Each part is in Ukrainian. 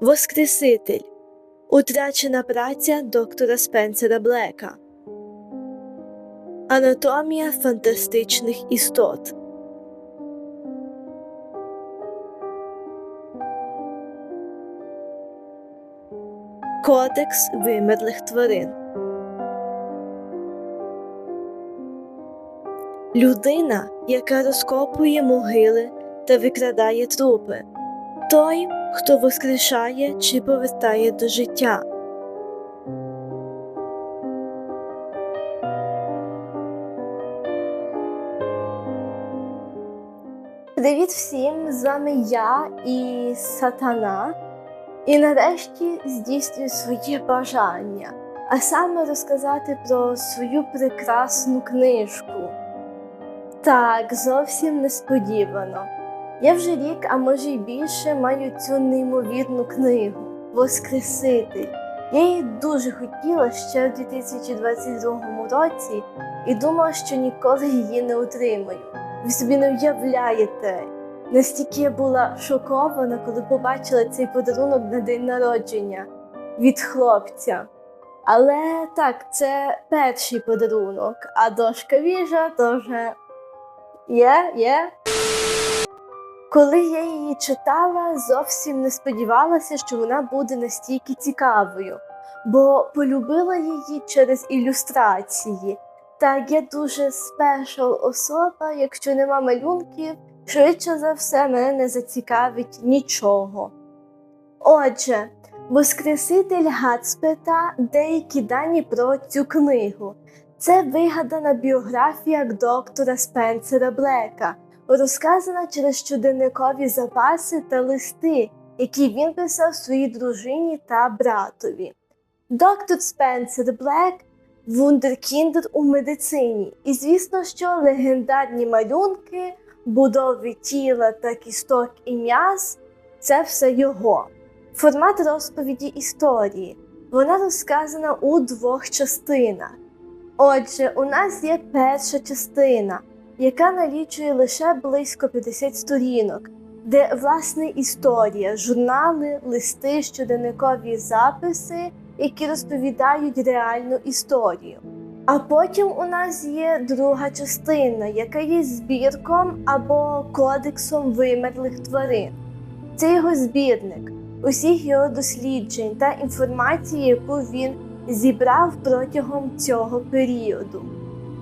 Воскреситель Утрачена праця доктора Спенсера Блека. Анатомія фантастичних істот. Кодекс вимерлих тварин. Людина, яка розкопує могили та викрадає трупи. Той, хто воскрешає чи повертає до життя. Привіт всім! З вами я і Сатана. І нарешті здійснюю своє бажання, а саме розказати про свою прекрасну книжку. Так, зовсім несподівано. Я вже рік, а може й більше, маю цю неймовірну книгу Воскреситель. Я її дуже хотіла ще в 2022 році і думала, що ніколи її не отримаю. Ви собі не уявляєте, настільки я була шокована, коли побачила цей подарунок на день народження від хлопця. Але так, це перший подарунок, а дошка віжа то вже є, є. Коли я її читала, зовсім не сподівалася, що вона буде настільки цікавою, бо полюбила її через ілюстрації. Так, я дуже спешл особа, якщо нема малюнків, швидше за все мене не зацікавить нічого. Отже, Воскреситель Гацпета деякі дані про цю книгу. Це вигадана біографія доктора Спенсера Блека, розказана через щоденникові записи та листи, які він писав своїй дружині та братові. Доктор Спенсер Блек вундеркіндер у медицині, і звісно, що легендарні малюнки, будови тіла та кісток і м'яз це все його. Формат розповіді історії. Вона розказана у двох частинах. Отже, у нас є перша частина, яка налічує лише близько 50 сторінок, де власне історія, журнали, листи, щоденникові записи, які розповідають реальну історію. А потім у нас є друга частина, яка є збірком або кодексом вимерлих тварин. Це його збірник, усіх його досліджень та інформації, яку він зібрав протягом цього періоду.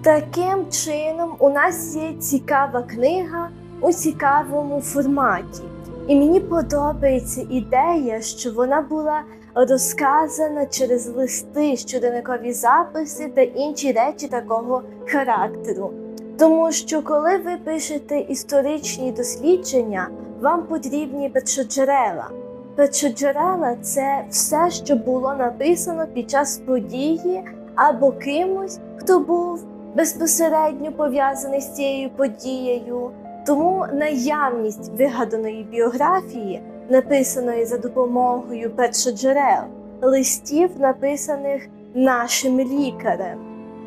Таким чином, у нас є цікава книга у цікавому форматі. І мені подобається ідея, що вона була розказана через листи, щоденникові записи та інші речі такого характеру. Тому що, коли ви пишете історичні дослідження, вам потрібні першоджерела. Першоджерела це все, що було написано під час події або кимось, хто був безпосередньо пов'язаний з цією подією. Тому наявність вигаданої біографії, написаної за допомогою першоджерел, листів, написаних нашим лікарем,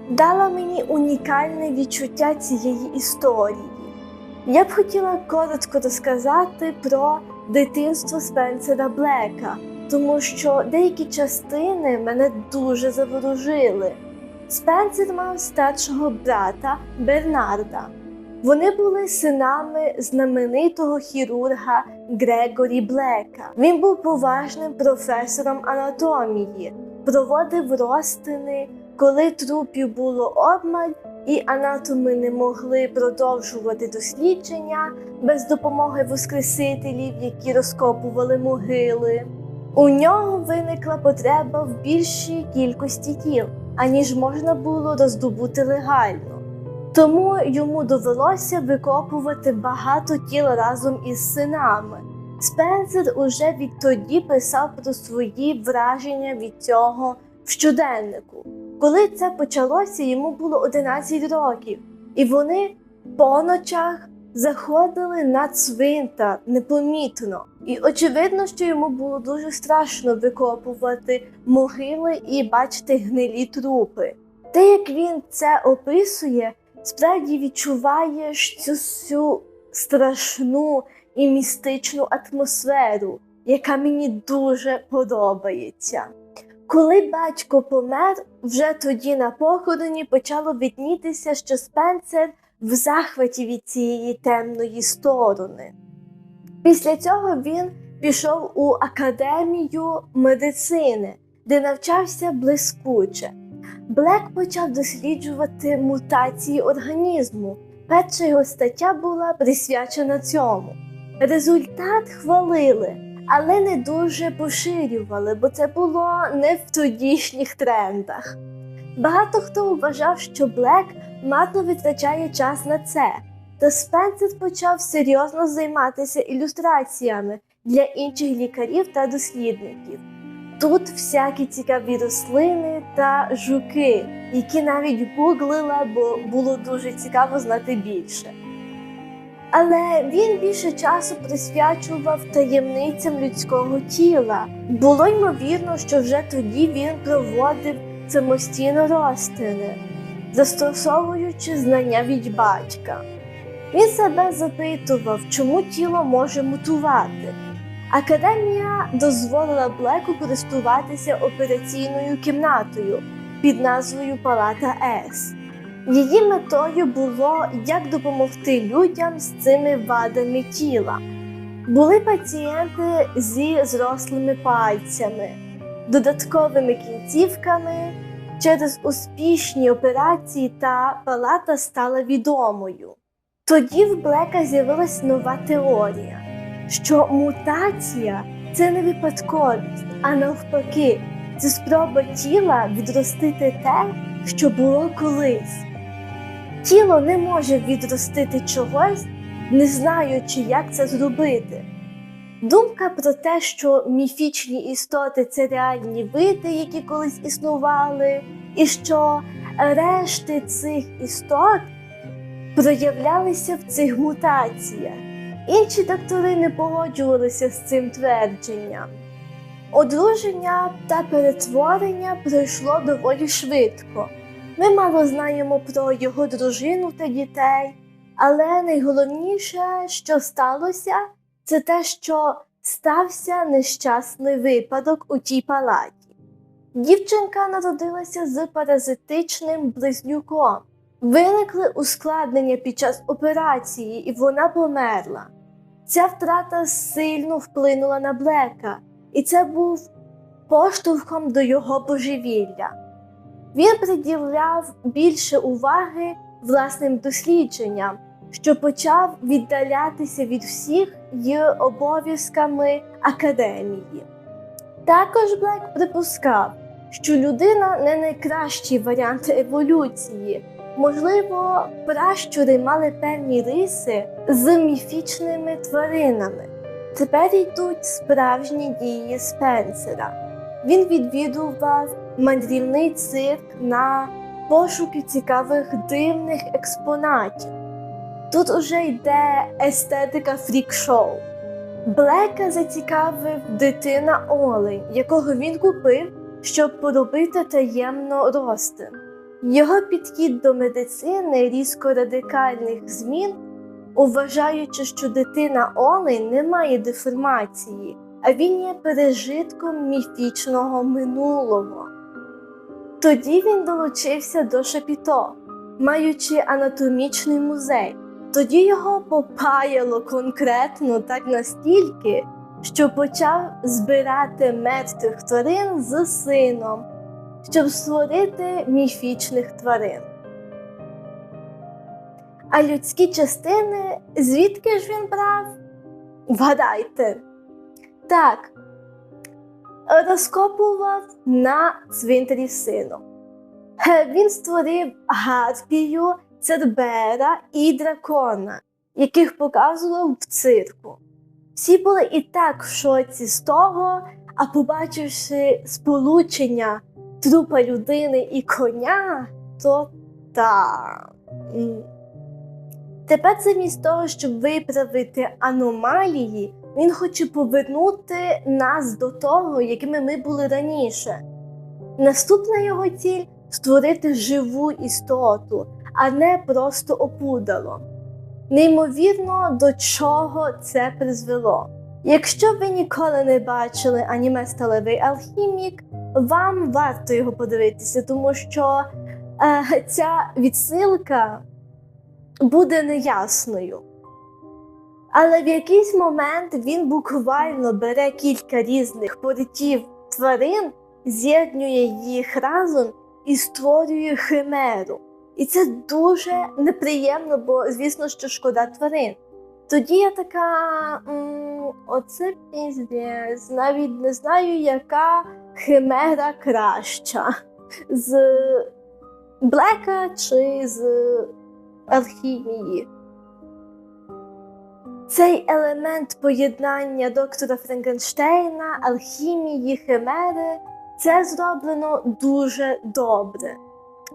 дала мені унікальне відчуття цієї історії. Я б хотіла коротко розказати про дитинство Спенсера Блека, тому що деякі частини мене дуже заворожили. Спенсер мав старшого брата Бернарда. Вони були синами знаменитого хірурга Грегорі Блека. Він був поважним професором анатомії, проводив розтини, коли трупів було обмаль, і анатоми не могли продовжувати дослідження без допомоги воскресителів, які розкопували могили. У нього виникла потреба в більшій кількості тіл, аніж можна було роздобути легально. Тому йому довелося викопувати багато тіл разом із синами. Спенсер уже відтоді писав про свої враження від цього в щоденнику. Коли це почалося, йому було 11 років, і вони по ночах заходили на цвинтар непомітно. І очевидно, що йому було дуже страшно викопувати могили і бачити гнилі трупи. Те, як він це описує, справді відчуваєш цю всю страшну і містичну атмосферу, яка мені дуже подобається. Коли батько помер, вже тоді на похороні почало виднітися, що Спенсер в захваті від цієї темної сторони. Після цього він пішов у академію медицини, де навчався блискуче. Блек почав досліджувати мутації організму. Перша його стаття була присвячена цьому. Результат хвалили, але не дуже поширювали, бо це було не в тодішніх трендах. Багато хто вважав, що Блек марно витрачає час на це, та Спенсер почав серйозно займатися ілюстраціями для інших лікарів та дослідників. Тут всякі цікаві рослини та жуки, які навіть гуглила, бо було дуже цікаво знати більше. Але він більше часу присвячував таємницям людського тіла. Було ймовірно, що вже тоді він проводив самостійно розтини, застосовуючи знання від батька. Він себе запитував, чому тіло може мутувати. Академія дозволила Блеку користуватися операційною кімнатою під назвою Палата С. Її метою було як допомогти людям з цими вадами тіла. Були пацієнти зі зрослими пальцями, додатковими кінцівками. Через успішні операції та палата стала відомою. Тоді в Блека з'явилась нова теорія, що мутація це не випадковість, а навпаки, це спроба тіла відростити те, що було колись. Тіло не може відростити чогось, не знаючи, як це зробити. Думка про те, що міфічні істоти це реальні види, які колись існували, і що решти цих істот проявлялися в цих мутаціях. Інші доктори не погоджувалися з цим твердженням. Одруження та перетворення пройшло доволі швидко. Ми мало знаємо про його дружину та дітей, але найголовніше, що сталося, це те, що стався нещасний випадок у тій палаті. Дівчинка народилася з паразитичним близнюком. Виникли ускладнення під час операції, і вона померла. Ця втрата сильно вплинула на Блека, і це був поштовхом до його божевілля. Він приділяв більше уваги власним дослідженням, що почав віддалятися від всіх й обов'язками академії. Також Блек припускав, що людина не найкращий варіант еволюції. Можливо, пращури мали певні риси з міфічними тваринами. Тепер йдуть справжні дії Спенсера. Він відвідував мандрівний цирк на пошуки цікавих дивних експонатів. Тут уже йде естетика фрік-шоу. Блека зацікавив дитина Олень, якого він купив, щоб поробити таємно ростин. Його підхід до медицини різко радикальних змін, вважаючи, що дитина Олень не має деформації, а він є пережитком міфічного минулого. Тоді він долучився до Шапіто, маючи анатомічний музей. Тоді його попаяло конкретно так настільки, що почав збирати мертвих тварин з сином, щоб створити міфічних тварин. А людські частини, звідки ж він брав? Вгадайте. Так, розкопував на цвинтарі сину. Він створив гарпію, цербера і дракона, яких показував в цирку. Всі були і так в шоці з того, а побачивши сполучення трупа людини і коня, то так. Тепер замість того, щоб виправити аномалії, він хоче повернути нас до того, якими ми були раніше. Наступна його ціль створити живу істоту, а не просто опудало. Неймовірно, до чого це призвело. Якщо ви ніколи не бачили аніме Сталевий алхімік, вам варто його подивитися, тому що е, ця відсилка буде неясною. Але в якийсь момент він буквально бере кілька різних порятів тварин, з'єднує їх разом і створює химеру. І це дуже неприємно, бо звісно, що шкода тварин. Тоді я така, м, оце піздець, навіть не знаю, яка химера краща з Блека чи з алхімії. Цей елемент поєднання доктора Франкенштейна, алхімії, химери це зроблено дуже добре,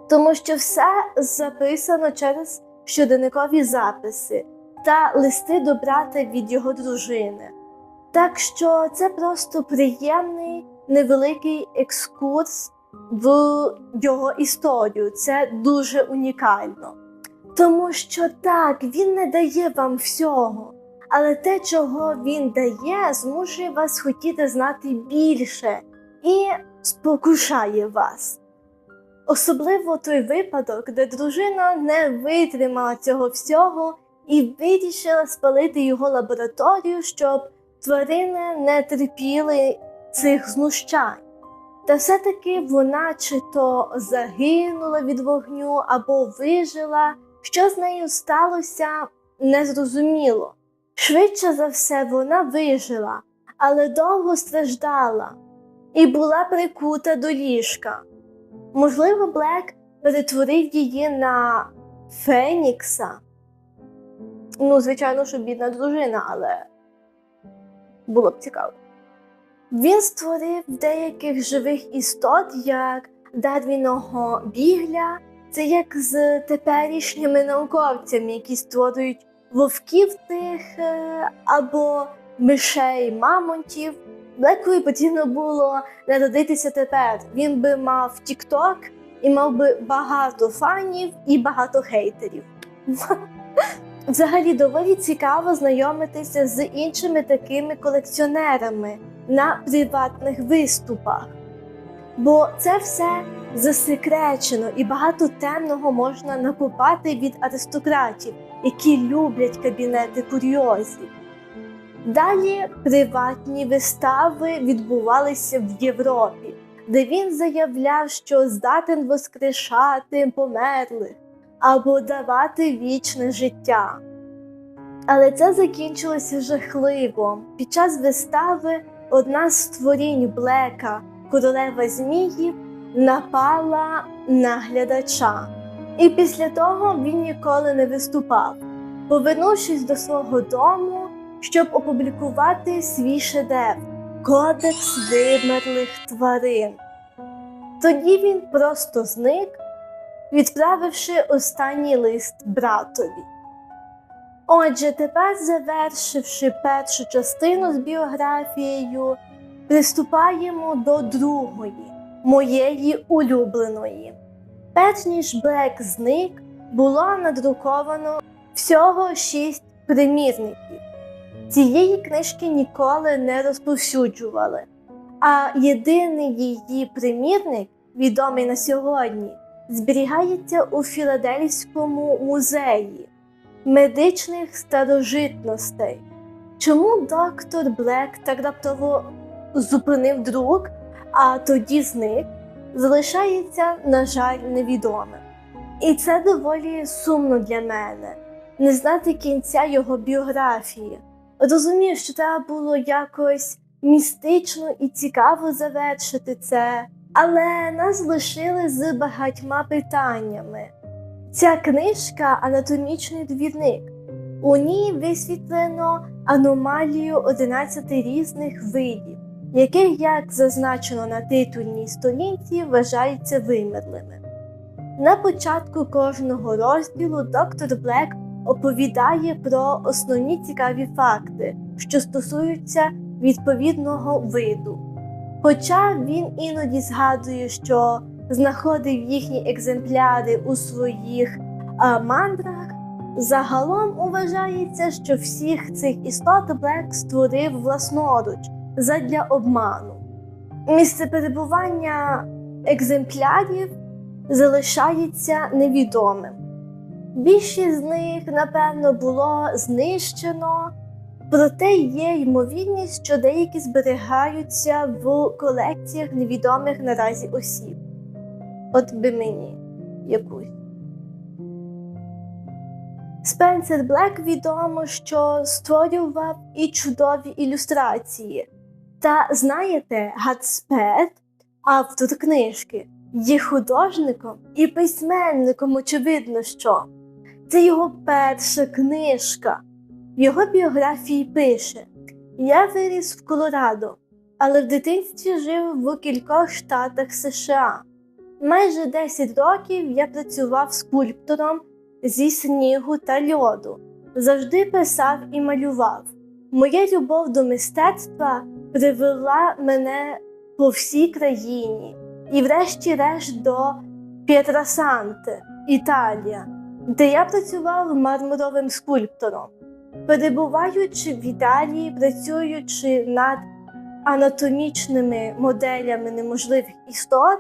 тому що все записано через щоденникові записи та листи до брата від його дружини. Так що це просто приємний невеликий екскурс в його історію. Це дуже унікально. Тому що так, він не дає вам всього, але те, чого він дає, змушує вас хотіти знати більше і спокушає вас. Особливо той випадок, де дружина не витримала цього всього і вирішила спалити його лабораторію, щоб тварини не терпіли цих знущань. Та все-таки вона чи то загинула від вогню або вижила, що з нею сталося, незрозуміло. Швидше за все, вона вижила, але довго страждала і була прикута до ліжка. Можливо, Блек перетворив її на Фенікса. Ну, звичайно, що бідна дружина, але було б цікаво. Він створив деяких живих істот, як Дарвіного бігля, це як з теперішніми науковцями, які створюють вовків тих е, або мишей, мамонтів. Блекові потрібно було народитися тепер. Він би мав TikTok і мав би багато фанів і багато хейтерів. Взагалі доволі цікаво знайомитися з іншими такими колекціонерами на приватних виступах. Бо це все засекречено і багато темного можна накопати від аристократів, які люблять кабінети курйозів. Далі приватні вистави відбувалися в Європі, де він заявляв, що здатен воскрешати померлих або давати вічне життя. Але це закінчилося жахливо. Під час вистави одна з створінь Блека, королева Зміїв, напала на глядача. І після того він ніколи не виступав, повернувшись до свого дому, щоб опублікувати свій шедевр Кодекс вимерлих тварин. Тоді він просто зник, відправивши останній лист братові. Отже, тепер, завершивши першу частину з біографією, приступаємо до другої, моєї улюбленої. Перш ніж Блек зник, було надруковано всього шість примірників. Цієї книжки ніколи не розповсюджували, а єдиний її примірник, відомий на сьогодні, зберігається у Філадельфському музеї медичних старожитностей. Чому доктор Блек так раптово зупинив друк, а тоді зник, залишається, на жаль, невідомим. І це доволі сумно для мене не знати кінця його біографії. Розумію, що треба було якось містично і цікаво завершити це, але нас лишили з багатьма питаннями. Ця книжка анатомічний двірник. У ній висвітлено аномалію 11 різних видів, яких, як зазначено на титульній сторінці, вважаються вимерлими. На початку кожного розділу доктор Блек оповідає про основні цікаві факти, що стосуються відповідного виду. Хоча він іноді згадує, що знаходив їхні екземпляри у своїх а, мандрах, Загалом вважається, що всіх цих істот Блек створив власноруч задля обману. Місце перебування екземплярів залишається невідомим. Більшість з них, напевно, було знищено, проте є ймовірність, що деякі зберігаються в колекціях невідомих наразі осіб. От би мені якусь. Спенсер Блек відомо, що створював і чудові ілюстрації. Та знаєте, Гатспет, автор книжки, є художником і письменником, очевидно, що це його перша книжка. В його біографії пише: Я виріс в Колорадо, але в дитинстві жив в кількох штатах США. Майже 10 років я працював скульптором зі снігу та льоду, завжди писав і малював. Моя любов до мистецтва привела мене по всій країні і, врешті-решт, до П'єтрасанте, Італія, де я працював мармуровим скульптором. Перебуваючи в Італії, працюючи над анатомічними моделями неможливих істот,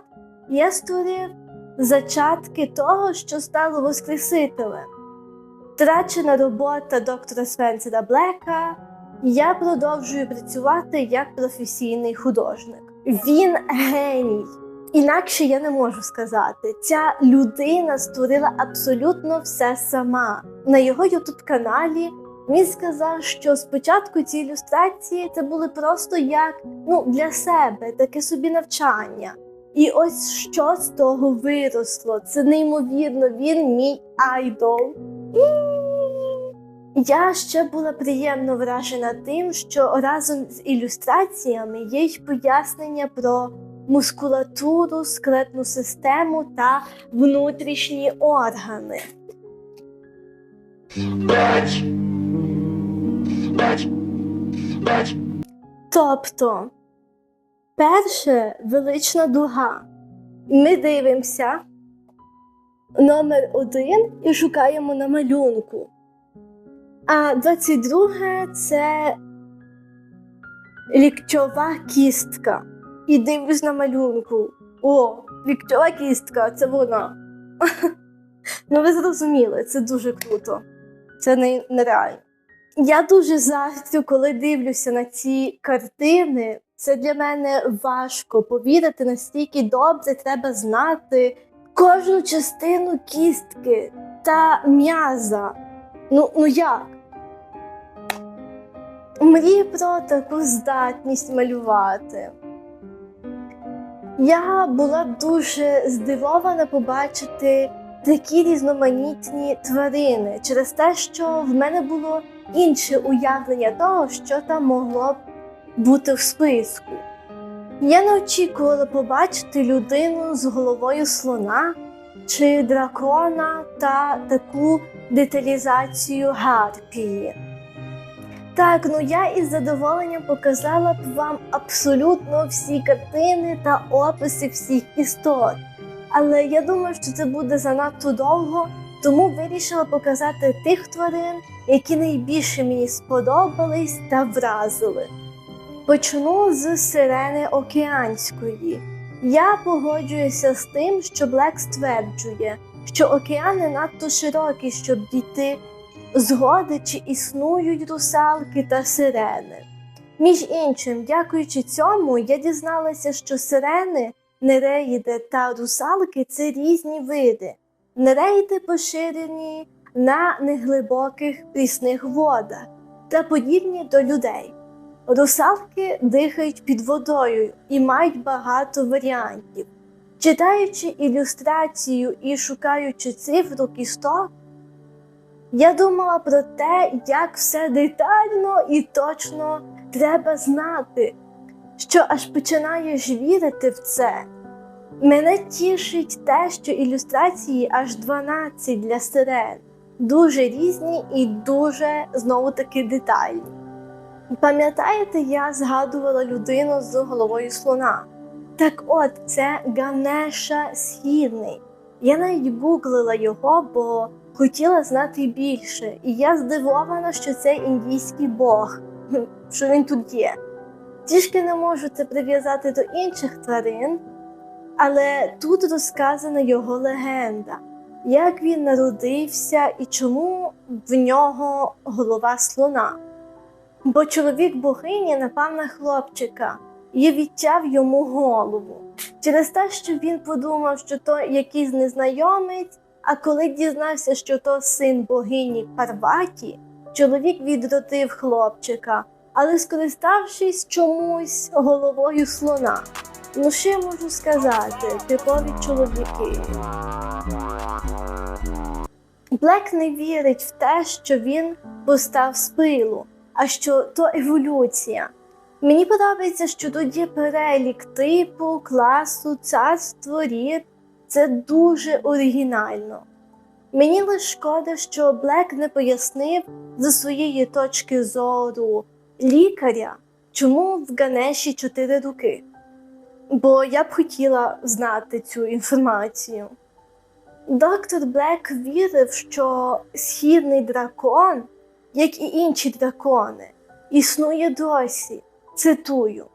я створив зачатки того, що стало Воскресителем. Втрачена робота доктора Спенсера Блека, я продовжую працювати як професійний художник. Він геній. Інакше я не можу сказати. Ця людина створила абсолютно все сама. На його ютуб каналі він сказав, що спочатку ці ілюстрації це були просто як ну, для себе, таке собі навчання. І ось що з того виросло. Це неймовірно, він мій айдол. Я ще була приємно вражена тим, що разом з ілюстраціями є й пояснення про мускулатуру, скелетну систему та внутрішні органи. Bitch. Тобто, перше велична дуга. Ми дивимося номер один і шукаємо на малюнку. А 22 це ліктьова кістка. І дивлюсь на малюнку. О, ліктьова кістка, це вона. ну, ви зрозуміли, це дуже круто. Це не- нереально. Я дуже заздрю, коли дивлюся на ці картини. Це для мене важко повірити, настільки добре треба знати кожну частину кістки та м'яза. Ну, ну як? Мрію про таку здатність малювати. Я була дуже здивована побачити такі різноманітні тварини через те, що в мене було інше уявлення того, що там могло б бути в списку. Я не очікувала побачити людину з головою слона чи дракона та таку деталізацію гарпії. Так, ну я із задоволенням показала б вам абсолютно всі картини та описи всіх істот. Але я думаю, що це буде занадто довго, тому вирішила показати тих тварин, які найбільше мені сподобались та вразили. Почну з сирени океанської. Я погоджуюся з тим, що Блек стверджує, що океани надто широкі, щоб дійти згоди, чи існують русалки та сирени. Між іншим, дякуючи цьому, я дізналася, що сирени, нереїди та русалки це різні види. Нереїди поширені на неглибоких прісних водах та подібні до людей. Русалки дихають під водою і мають багато варіантів. Читаючи ілюстрацію і шукаючи цифру кісток, я думала про те, як все детально і точно треба знати, що аж починаєш вірити в це. Мене тішить те, що ілюстрації аж 12 для сирен, дуже різні і дуже знову таки детальні. Пам'ятаєте, я згадувала людину з головою слона. Так от, це Ганеша Східний. Я навіть гуглила його, бо хотіла знати більше, і я здивована, що це індійський бог, що він тут є. Трішки не можу це прив'язати до інших тварин, але тут розказана його легенда, як він народився і чому в нього голова слона. Бо чоловік богині напав на хлопчика і відтяв йому голову через те, що він подумав, що то якийсь незнайомець. А коли дізнався, що то син богині Парваті, чоловік відродив хлопчика, але скориставшись чомусь головою слона. Ну, що я можу сказати, типові чоловіки. Блек не вірить в те, що він постав з пилу, а що то еволюція. Мені подобається, що тут є перелік типу, класу, царство, рід. Це дуже оригінально. Мені лише шкода, що Блек не пояснив зі своєї точки зору лікаря, чому в Ганеші чотири руки. Бо я б хотіла знати цю інформацію. Доктор Блек вірив, що східний дракон, як і інші дракони, існує досі. Цитую.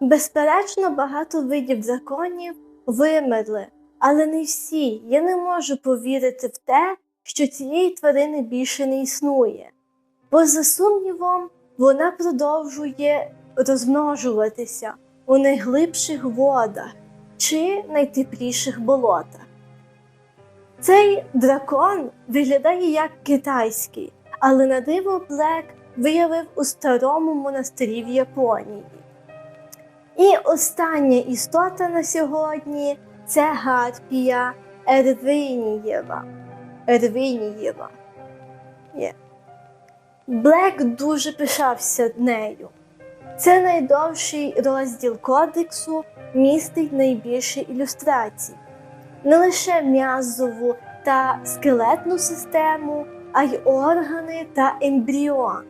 Безперечно, багато видів драконів вимерли, але не всі. Я не можу повірити в те, що цієї тварини більше не існує. Поза сумнівом, вона продовжує розмножуватися у найглибших водах чи найтепліших болотах. Цей дракон виглядає як китайський, але на диво Блек виявив у старому монастирі в Японії. І остання істота на сьогодні це Гарпія Ервинієва. Ервинієва. Блек дуже пишався нею. Це найдовший розділ кодексу містить найбільше ілюстрацій. Не лише м'язову та скелетну систему, а й органи та ембріон.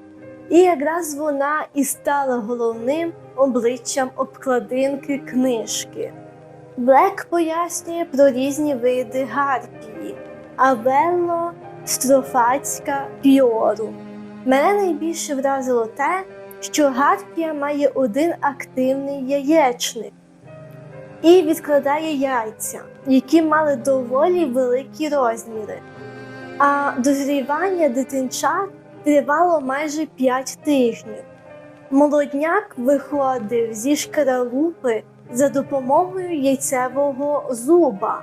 І якраз вона і стала головним обличчям обкладинки книжки. Блек пояснює про різні види гарпії, авелло, строфацька, піору. Мене найбільше вразило те, що гарпія має один активний яєчник і відкладає яйця, які мали доволі великі розміри. А дозрівання дитинчат тривало майже 5 тижнів. Молодняк виходив зі шкаралупи за допомогою яйцевого зуба,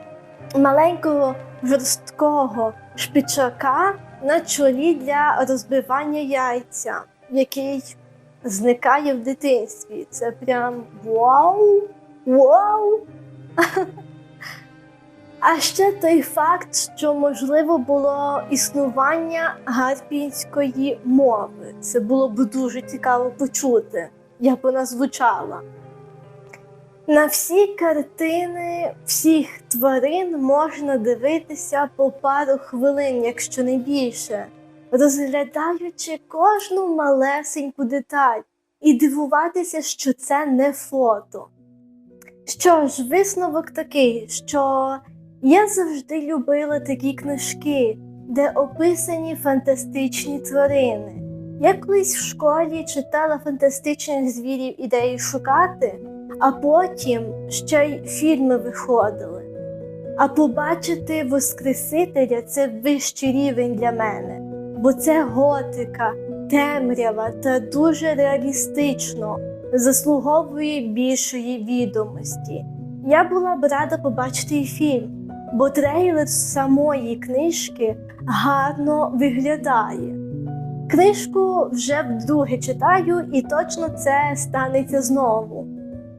маленького жорсткого шпичака на чолі для розбивання яйця, який зникає в дитинстві. Це прям вау! Вау! А ще той факт, що можливо було існування гарпійської мови. Це було б дуже цікаво почути, як вона звучала. На всі картини всіх тварин можна дивитися по пару хвилин, якщо не більше, розглядаючи кожну малесеньку деталь і дивуватися, що це не фото. Що ж, висновок такий, що я завжди любила такі книжки, де описані фантастичні тварини. Я колись в школі читала фантастичних звірів ідеї шукати, а потім ще й фільми виходили. А побачити Воскресителя це вищий рівень для мене, бо це готика, темрява та дуже реалістично заслуговує більшої відомості. Я була б рада побачити фільм бо трейлер самої книжки гарно виглядає. Книжку вже вдруге читаю, і точно це станеться знову.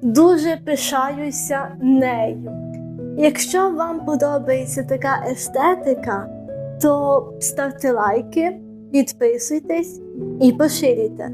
Дуже пишаюся нею. Якщо вам подобається така естетика, то ставте лайки, підписуйтесь і поширюйте.